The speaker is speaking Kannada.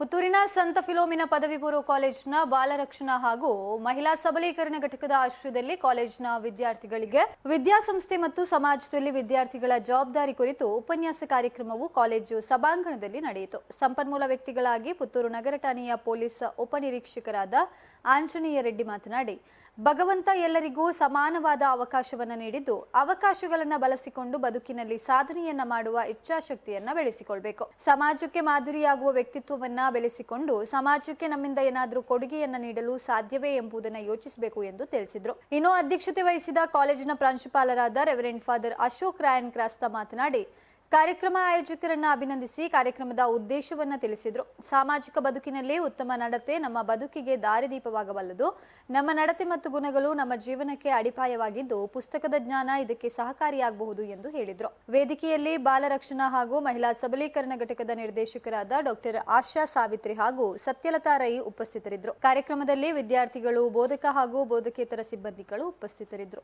ಪುತ್ತೂರಿನ ಸಂತ ಫಿಲೋಮಿನ ಪದವಿ ಪೂರ್ವ ಕಾಲೇಜಿನ ಬಾಲರಕ್ಷಣಾ ಹಾಗೂ ಮಹಿಳಾ ಸಬಲೀಕರಣ ಘಟಕದ ಆಶ್ರಯದಲ್ಲಿ ಕಾಲೇಜಿನ ವಿದ್ಯಾರ್ಥಿಗಳಿಗೆ ವಿದ್ಯಾಸಂಸ್ಥೆ ಮತ್ತು ಸಮಾಜದಲ್ಲಿ ವಿದ್ಯಾರ್ಥಿಗಳ ಜವಾಬ್ದಾರಿ ಕುರಿತು ಉಪನ್ಯಾಸ ಕಾರ್ಯಕ್ರಮವು ಕಾಲೇಜು ಸಭಾಂಗಣದಲ್ಲಿ ನಡೆಯಿತು. ಸಂಪನ್ಮೂಲ ವ್ಯಕ್ತಿಗಳಾಗಿ ಪುತ್ತೂರು ನಗರ ಠಾಣೆಯ ಪೊಲೀಸ್ ಉಪನಿರೀಕ್ಷಕರಾದ ಆಂಜನೇಯ ರೆಡ್ಡಿ ಮಾತನಾಡಿ ಭಗವಂತ ಎಲ್ಲರಿಗೂ ಸಮಾನವಾದ ಅವಕಾಶವನ್ನು ನೀಡಿದ್ದು, ಅವಕಾಶಗಳನ್ನು ಬಳಸಿಕೊಂಡು ಬದುಕಿನಲ್ಲಿ ಸಾಧನೆಯನ್ನ ಮಾಡುವ ಇಚ್ಛಾಶಕ್ತಿಯನ್ನ ಬೆಳೆಸಿಕೊಳ್ಬೇಕು. ಸಮಾಜಕ್ಕೆ ಮಾದರಿಯಾಗುವ ವ್ಯಕ್ತಿತ್ವವನ್ನ ಬೆಳೆಸಿಕೊಂಡು ಸಮಾಜಕ್ಕೆ ನಮ್ಮಿಂದ ಏನಾದರೂ ಕೊಡುಗೆಯನ್ನ ನೀಡಲು ಸಾಧ್ಯವೇ ಎಂಬುದನ್ನು ಯೋಚಿಸಬೇಕು ಎಂದು ತಿಳಿಸಿದರು. ಇನ್ನು ಅಧ್ಯಕ್ಷತೆ ವಹಿಸಿದ ಕಾಲೇಜಿನ ಪ್ರಾಂಶುಪಾಲರಾದ ರೆವರೆಂಡ್ ಫಾದರ್ ಅಶೋಕ್ ರಾಯನ್ ಕ್ರಾಸ್ತ ಮಾತನಾಡಿ ಕಾರ್ಯಕ್ರಮ ಆಯೋಜಕರನ್ನ ಅಭಿನಂದಿಸಿ ಕಾರ್ಯಕ್ರಮದ ಉದ್ದೇಶವನ್ನ ತಿಳಿಸಿದ್ರು. ಸಾಮಾಜಿಕ ಬದುಕಿನಲ್ಲಿ ಉತ್ತಮ ನಡತೆ ನಮ್ಮ ಬದುಕಿಗೆ ದಾರಿದೀಪವಾಗಬಲ್ಲದು ನಮ್ಮ ನಡತೆ ಮತ್ತು ಗುಣಗಳು ನಮ್ಮ ಜೀವನಕ್ಕೆ ಅಡಿಪಾಯವಾಗಿದ್ದು ಪುಸ್ತಕದ ಜ್ಞಾನ ಇದಕ್ಕೆ ಸಹಕಾರಿಯಾಗಬಹುದು ಎಂದು ಹೇಳಿದ್ರು. ವೇದಿಕೆಯಲ್ಲಿ ಬಾಲರಕ್ಷಣಾ ಹಾಗೂ ಮಹಿಳಾ ಸಬಲೀಕರಣ ಘಟಕದ ನಿರ್ದೇಶಕರಾದ ಡಾಕ್ಟರ್ ಆಶಾ ಸಾವಿತ್ರಿ ಹಾಗೂ ಸತ್ಯಲತಾ ರೈ ಉಪಸ್ಥಿತರಿದ್ದರು ಕಾರ್ಯಕ್ರಮದಲ್ಲಿ ವಿದ್ಯಾರ್ಥಿಗಳು, ಬೋಧಕ ಹಾಗೂ ಬೋಧಕೇತರ ಸಿಬ್ಬಂದಿಗಳು ಉಪಸ್ಥಿತರಿದ್ದರು